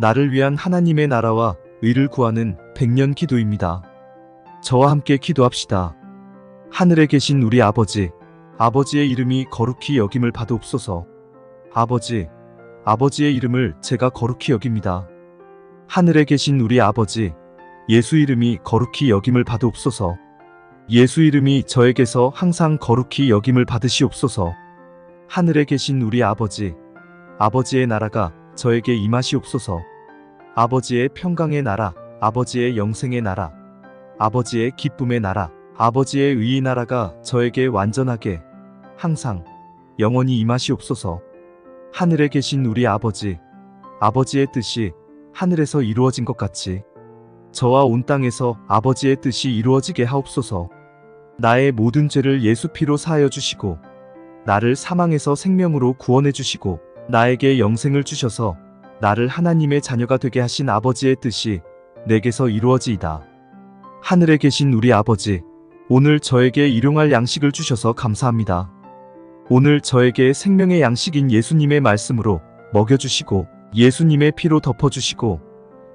나를 위한 하나님의 나라와 의를 구하는 백년 기도입니다. 저와 함께 기도합시다. 하늘에 계신 우리 아버지, 아버지의 이름이 거룩히 여김을 받옵소서. 아버지, 아버지의 이름을 제가 거룩히 여깁니다. 하늘에 계신 우리 아버지, 예수 이름이 거룩히 여김을 받옵소서. 예수 이름이 저에게서 항상 거룩히 여김을 받으시옵소서. 하늘에 계신 우리 아버지, 아버지의 나라가 저에게 임하시옵소서. 아버지의 평강의 나라, 아버지의 영생의 나라, 아버지의 기쁨의 나라, 아버지의 의의 나라가 저에게 완전하게 항상 영원히 임하시옵소서. 하늘에 계신 우리 아버지, 아버지의 뜻이 하늘에서 이루어진 것 같이 저와 온 땅에서 아버지의 뜻이 이루어지게 하옵소서. 나의 모든 죄를 예수 피로 사하여 주시고 나를 사망에서 생명으로 구원해 주시고 나에게 영생을 주셔서 나를 하나님의 자녀가 되게 하신 아버지의 뜻이 내게서 이루어지이다. 하늘에 계신 우리 아버지, 오늘 저에게 일용할 양식을 주셔서 감사합니다. 오늘 저에게 생명의 양식인 예수님의 말씀으로 먹여주시고 예수님의 피로 덮어주시고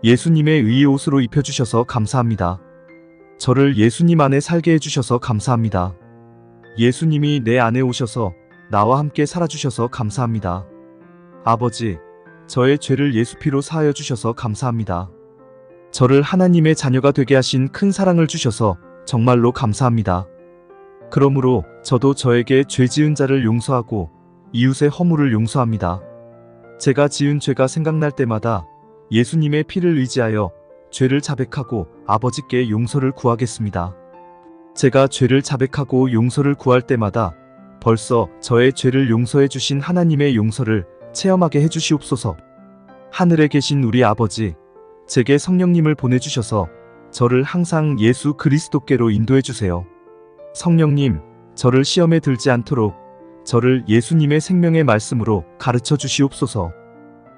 예수님의 의의 옷으로 입혀주셔서 감사합니다. 저를 예수님 안에 살게 해주셔서 감사합니다. 예수님이 내 안에 오셔서 나와 함께 살아주셔서 감사합니다. 아버지, 저의 죄를 예수 피로 사하여 주셔서 감사합니다. 저를 하나님의 자녀가 되게 하신 큰 사랑을 주셔서 정말로 감사합니다. 그러므로 저도 저에게 죄 지은 자를 용서하고 이웃의 허물을 용서합니다. 제가 지은 죄가 생각날 때마다 예수님의 피를 의지하여 죄를 자백하고 아버지께 용서를 구하겠습니다. 제가 죄를 자백하고 용서를 구할 때마다 벌써 저의 죄를 용서해 주신 하나님의 용서를 체험하게 해주시옵소서. 하늘에 계신 우리 아버지, 제게 성령님을 보내주셔서 저를 항상 예수 그리스도께로 인도해 주세요. 성령님, 저를 시험에 들지 않도록 저를 예수님의 생명의 말씀으로 가르쳐 주시옵소서.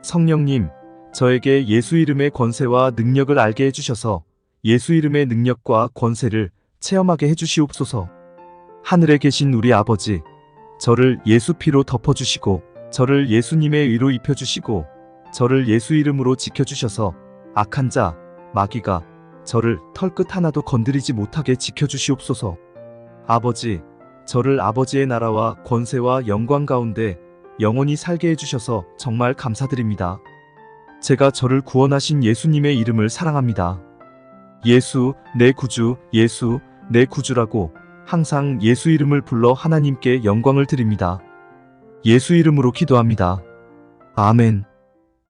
성령님, 저에게 예수 이름의 권세와 능력을 알게 해주셔서 예수 이름의 능력과 권세를 체험하게 해주시옵소서. 하늘에 계신 우리 아버지, 저를 예수 피로 덮어주시고, 저를 예수님의 의로 입혀주시고, 저를 예수 이름으로 지켜주셔서 악한 자, 마귀가 저를 털끝 하나도 건드리지 못하게 지켜주시옵소서. 아버지, 저를 아버지의 나라와 권세와 영광 가운데 영원히 살게 해주셔서 정말 감사드립니다. 제가 저를 구원하신 예수님의 이름을 사랑합니다. 예수, 내 구주, 예수, 내 구주라고 항상 예수 이름을 불러 하나님께 영광을 드립니다. 예수 이름으로 기도합니다. 아멘.